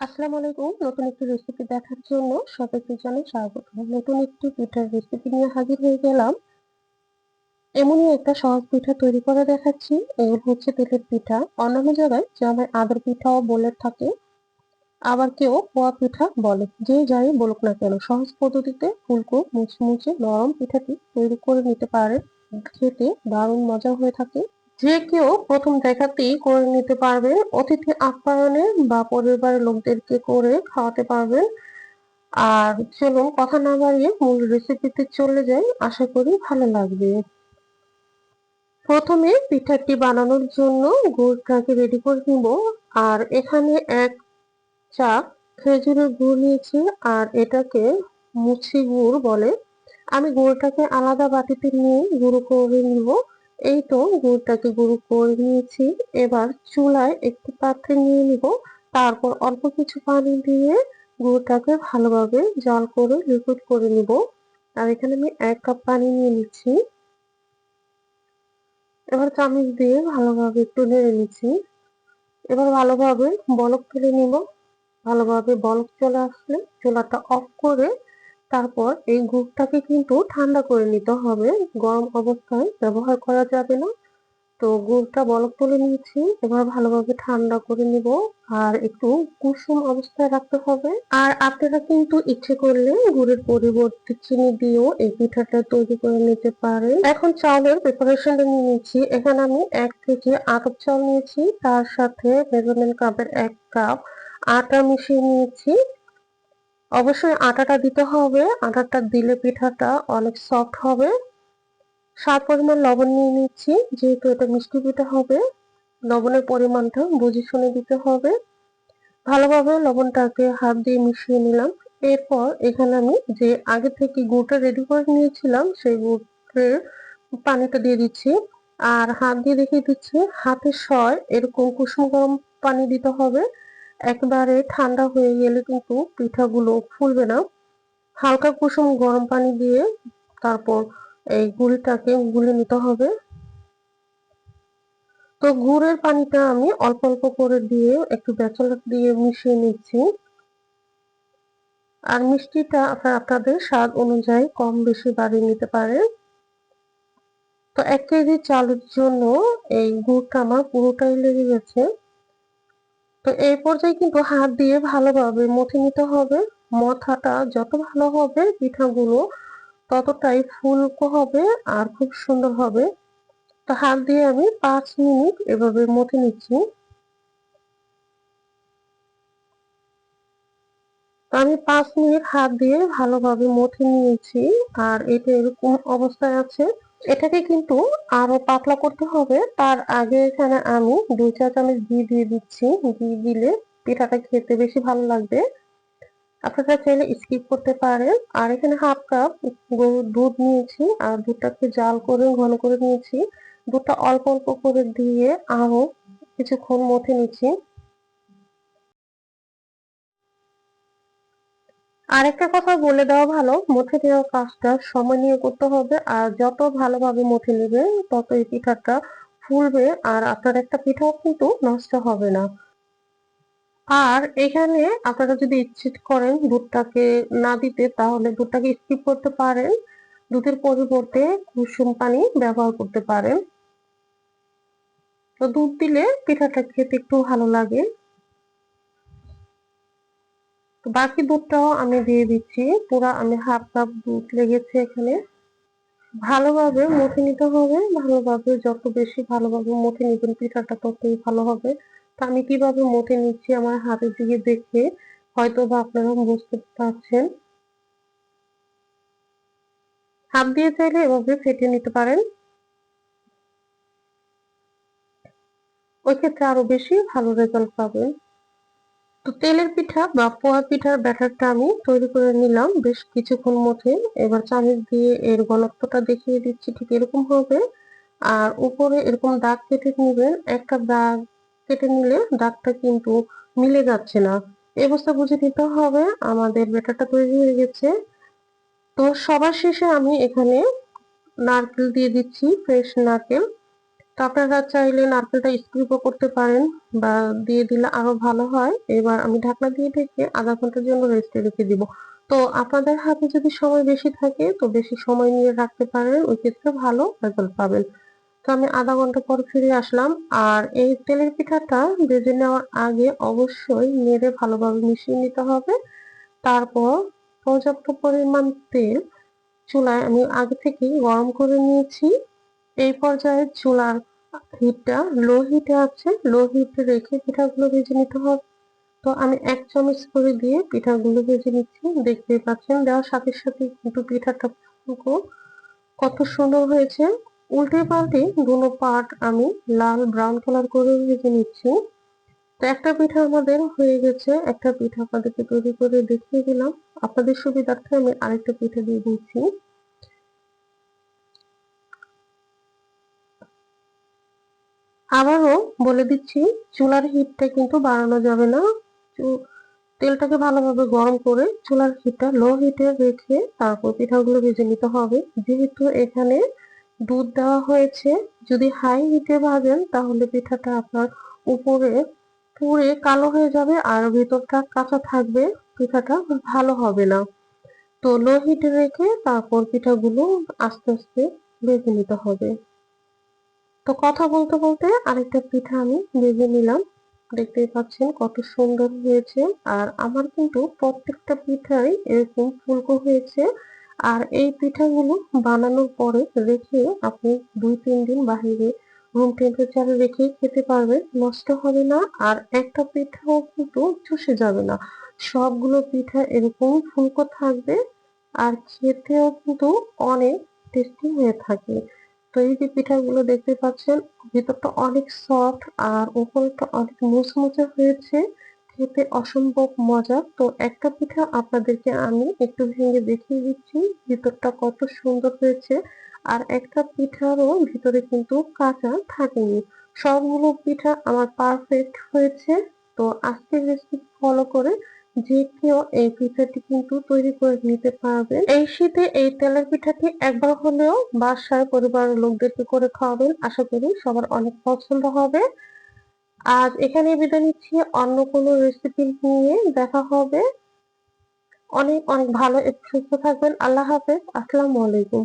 আসসালামু আলাইকুম। নতুন একটি রেসিপি দেখার জন্য সবাইকে জানাই স্বাগত। নতুন একটি পিঠার রেসিপি নিয়ে হাজির হয়ে গেলাম। এমনই একটা সহজ পিঠা তৈরি করে দেখাচ্ছি। এই হচ্ছে তেলের পিঠা। অন্যান্য জায়গায় যেমন আদর পিঠাও বলে থাকে, আবার কেউ পোয়া পিঠা বলে। যে যাই বলুক না কেন, সহজ পদ্ধতিতে ফুলকো মুচমুচে নরম পিঠাটি তৈরি করে নিতে পারে খেতে দারুণ মজা হয়ে থাকে। যে কেউ প্রথম দেখাতেই করে নিতে পারবেন। অতিথি আপ্যায়নে বা পরিবারের লোকদেরকে করে খাওয়াতে পারবেন। আর চলুন কথা না বাড়িয়ে মূল রেসিপিতে চলে যাই। আশা করি ভালো লাগবে। প্রথমে পিঠাটি বানানোর জন্য গুড়টাকে রেডি করে নিব। আর এখানে এক চা খেজুরের গুড় নিয়েছি। আর এটাকে মুছি গুড় বলে। আমি গুড়টাকে আলাদা বাটিতে নিয়ে গুঁড়ো করে নিব। এই তো গুড়টাকে গুঁড়ো করে নিয়েছি। এবার চুলায় একটি পাত্রে নিয়ে নিব। তারপর অল্প কিছু পানি দিয়ে গুড়টাকে ভালোভাবে জল করে লিকুইড করে নিব। আর এখানে আমি এক কাপ পানি নিয়ে নিচ্ছি। এবার চামচ দিয়ে ভালোভাবে একটু নেড়ে নিচ্ছি। এবার ভালোভাবে বলক তুলে নিব। ভালোভাবে বলক চলে আসলে চুলাটা অফ করে তারপর এই গুড়টাকে কিন্তু ঠান্ডা করে নিতে হবে। গরম অবস্থায় ব্যবহার করা যাবে না। তো গুড়টা বলক তুলে নিয়েছি, এবার ভালোভাবে ঠান্ডা করে নিব আর একটু কুসুম অবস্থায় রাখতে হবে। আর আপনারা কিন্তু ইচ্ছে করলে গুড়ের পরিবর্তে চিনি দিয়েও এই পিঠাটা তৈরি করে নিতে পারেন। এখন চাউলের প্রিপারেশনটা নিয়ে নিচ্ছি। এখানে আমি এক কেজি আতপ চাল নিয়েছি, তার সাথে মেজারমেন্ট কাপের এক কাপ আটা মিশিয়ে নিয়েছি। অবশ্যই আটাটা দিতে হবে। আটাটা দিলে পিঠাটা অনেক সফট হবে। স্বাদ পরিমাণ লবণ নিয়ে নিচ্ছি, যেহেতু এটা মিষ্টি পিঠা হবে। লবণের পরিমাণটা বুঝে শুনে দিতে হবে। ভালোভাবে লবণটাকে হাত দিয়ে মিশিয়ে নিলাম। এরপর এখানে আমি যে আগে থেকে গুড়টা রেডি করে নিয়েছিলাম, সেই গুড়ের পানিটা দিয়ে দিচ্ছি। আর হাত দিয়ে দেখিয়ে দিচ্ছি, হাতে সয় এরকম কুসুম গরম পানি দিতে হবে। একবারে ঠান্ডা হয়ে গেলে কিন্তু পিঠাগুলো ফুলবে না। হালকা কুসুম গরম পানি দিয়ে তারপর এই গুড়িটাকে গুলে নিতে হবে। তো গুড়ের পানিটা আমি অল্প অল্প করে দিয়ে একটু বেচলাট দিয়ে মিশিয়ে নিচ্ছি। আর মিষ্টিটা আপনাদের স্বাদ অনুযায়ী কম বেশি বাড়িয়ে নিতে পারেন তো এক কেজি চালের জন্য এই গুড়টা আমার পুরোটাই লেগে গেছে। তো এই পর্যায়ে কিন্তু হাত দিয়ে ভালোভাবে মথে নিতে হবে। মথাটা যত ভালো হবে, পিঠাগুলো ততটাই ফুলকো হবে আর খুব সুন্দর হবে। তো হাত দিয়ে আমি পাঁচ মিনিট এভাবে মথে নিচ্ছি। আমি পাঁচ মিনিট হাত দিয়ে ভালোভাবে মথে নিয়েছি আর এটা এরকম অবস্থায় আছে। এটাকে কিন্তু আরও পাতলা করতে হবে। তার আগে এখানে আমি দুই চা চামচ ঘি দিয়ে দিচ্ছি। ঘি দিলে পিঠাটা খেতে বেশি ভালো লাগবে। আপনারা চাইলে স্কিপ করতে পারেন। আর এখানে হাফ কাপ গরুর দুধ নিয়েছি। আর দুধটাকে জাল করে, ঘন করে নিয়েছি। দুধটা অল্প অল্প করে দিয়ে আরও কিছুক্ষণ মথে নিচ্ছি। আরেকটা কথা বলে দেওয়া ভালো মথে নেওয়ার কাজটা সময় নিয়ে করতে হবে, আর যত ভালোভাবে মথে নেবে তত এই পিঠাটা ফুলবে, আর আপনার একটা পিঠাও কিন্তু নষ্ট হবে না। আর এখানে আপনারা যদি ইচ্ছে করেন দুধটাকে না দিতে, তাহলে দুধটাকে স্কিপ করতে পারেন। দুধের পরিবর্তে কুসুম পানি ব্যবহার করতে পারেন। তো দুধ দিলে পিঠাটা খেতে একটু ভালো লাগে। বাকি দুধটাও আমি দিয়ে দিচ্ছি। পুরা আমি হাফ কাপ দুধ লেগেছে এখানে। ভালোভাবে মথে নিতে হবে। ভালোভাবে যত বেশি ভালোভাবে মথে নিবেন, পিঠাটা ততই ভালো হবে। তো আমি কীভাবে মথে নিচ্ছি আমার হাতের দিকে দেখে হয়তো বা আপনারা বুঝতে পারছেন। হাত দিয়ে চাইলে এভাবে ফেটে নিতে পারেন। ওই ক্ষেত্রে আরও বেশি ভালো রেজাল্ট পাবেন। তো তেলের পিঠা বা পোয়া পিঠার ব্যাটারটা আমি তৈরি করে নিলাম বেশ কিছুক্ষণ মধ্যে। এবার চামচ দিয়ে এর ঘনত্বটা দেখিয়ে দিচ্ছি ঠিক এরকম হবে। আর উপরে এরকম দাগ কেটে নেবেন। একটা দাগ কেটে নিলে দাগটা কিন্তু মিলে যাচ্ছে না। এই অবস্থা বুঝে নিতে হবে। আমাদের ব্যাটারটা তৈরি হয়ে গেছে। তো সবার শেষে আমি এখানে নারকেল দিয়ে দিচ্ছি, ফ্রেশ নারকেল। তো আপনারা চাইলে নারকেলটা স্কিপও করতে পারেন বা দিয়ে দিলে আরও ভালো হয়। এবার আমি ঢাকনা দিয়ে ঢেকে আধা ঘণ্টার জন্য রেস্টে রেখে দিব। তো আপনাদের হাতে যদি সময় বেশি থাকে, তো বেশি সময় নিয়ে রাখতে পারেন, ওই ক্ষেত্রে ভালো রেজাল্ট পাবেন। তো আমি আধা ঘণ্টা পর ফিরে আসলাম। আর এই তেলের পিঠাটা ভেজে নেওয়ার আগে অবশ্যই নেড়ে ভালোভাবে মিশিয়ে নিতে হবে। তারপর পর্যাপ্ত পরিমাণ তেল চুলায় আমি আগে থেকেই গরম করে নিয়েছি। এই পর্যায়ে চুলার হিটটা লো হিটে আছে। লো হিটে রেখে পিঠাগুলো ভেজে নিতে হবে। তো আমি এক চামচ করে দিয়ে পিঠাগুলো ভেজে নিচ্ছি। দেখতেই পাচ্ছেন দেওয়ার সাথে সাথে কিন্তু পিঠাটা কত সুন্দর হয়েছে। উল্টে পাল্টে দুনো পার্ট আমি লাল ব্রাউন কালার করে ভেজে নিচ্ছি। তো একটা পিঠা আমাদের হয়ে গেছে। একটা পিঠা আপনাদেরকে তৈরি করে দেখিয়ে দিলাম। আপনাদের সুবিধার্থে আমি আরেকটা পিঠা দিয়ে দিচ্ছি। আবারও বলে দিচ্ছি, চুলার হিটটা কিন্তু বাড়ানো যাবে না। তেলটাকে ভালোভাবে গরম করে চুলার হিটটা লো হিটে রেখে তারপর পিঠাগুলো ভেজে নিতে হবে। যেহেতু এখানে দুধ দেওয়া হয়েছে, যদি হাই হিটে ভাজেন তাহলে পিঠাটা আপনার উপরে পুড়ে কালো হয়ে যাবে আর ভেতরটা কাঁচা থাকবে, পিঠাটা ভালো হবে না। তো লো হিটে রেখে তারপর পিঠাগুলো আস্তে আস্তে ভেজে নিতে হবে। তো কথা বলতে বলতে আরেকটা পিঠা আমি ভেজে নিলাম। দেখতেই পাচ্ছেন কত সুন্দর হয়েছে। আর আমার কিন্তু প্রত্যেকটা পিঠাই এরকম ফুলকো হয়েছে। আর এই পিঠাগুলো বানানোর পরে রেখে আপনি দুই, তিন দিন বাহিরে রুম টেম্পারেচারে রেখে খেতে পারবেন, নষ্ট হবে না। আর একটা পিঠাও কিন্তু চষে যাবে না। সবগুলো পিঠা এরকম ফুলকো থাকবে। আর খেতেও কিন্তু অনেক টেস্টি হয়ে থাকে। তো এই যে পিঠাগুলো দেখতে পাচ্ছেন, ভেতরটা অনেক সফট আর উপরটা অনেক মুচমুচে হয়েছে। খেতে অসম্ভব মজা। তো একটা পিঠা আপনাদেরকে আমি একটু ভেঙে দেখিয়ে দিচ্ছি, ভিতরটা কত সুন্দর হয়েছে। আর একটা পিঠারও ভিতরে কিন্তু কাঁচা থাকেনি। সবগুলো পিঠা আমার পারফেক্ট হয়েছে। তো আজকের রেসিপি ফলো করে যে কেউ এই পিঠাটি কিন্তু তৈরি করে নিতে পারবে এই শীতে এই তেলের পিঠাটি একবার হলেও বাসায় পরিবারের লোকদেরকে করে খাওয়াবেন। আশা করি সবার অনেক পছন্দ হবে। আজ এখানে বিদায় নিচ্ছি। অন্য কোনো রেসিপি নিয়ে দেখা হবে। অনেক অনেক ভালো সুস্থ থাকবেন। আল্লাহ হাফেজ। আসসালামু আলাইকুম।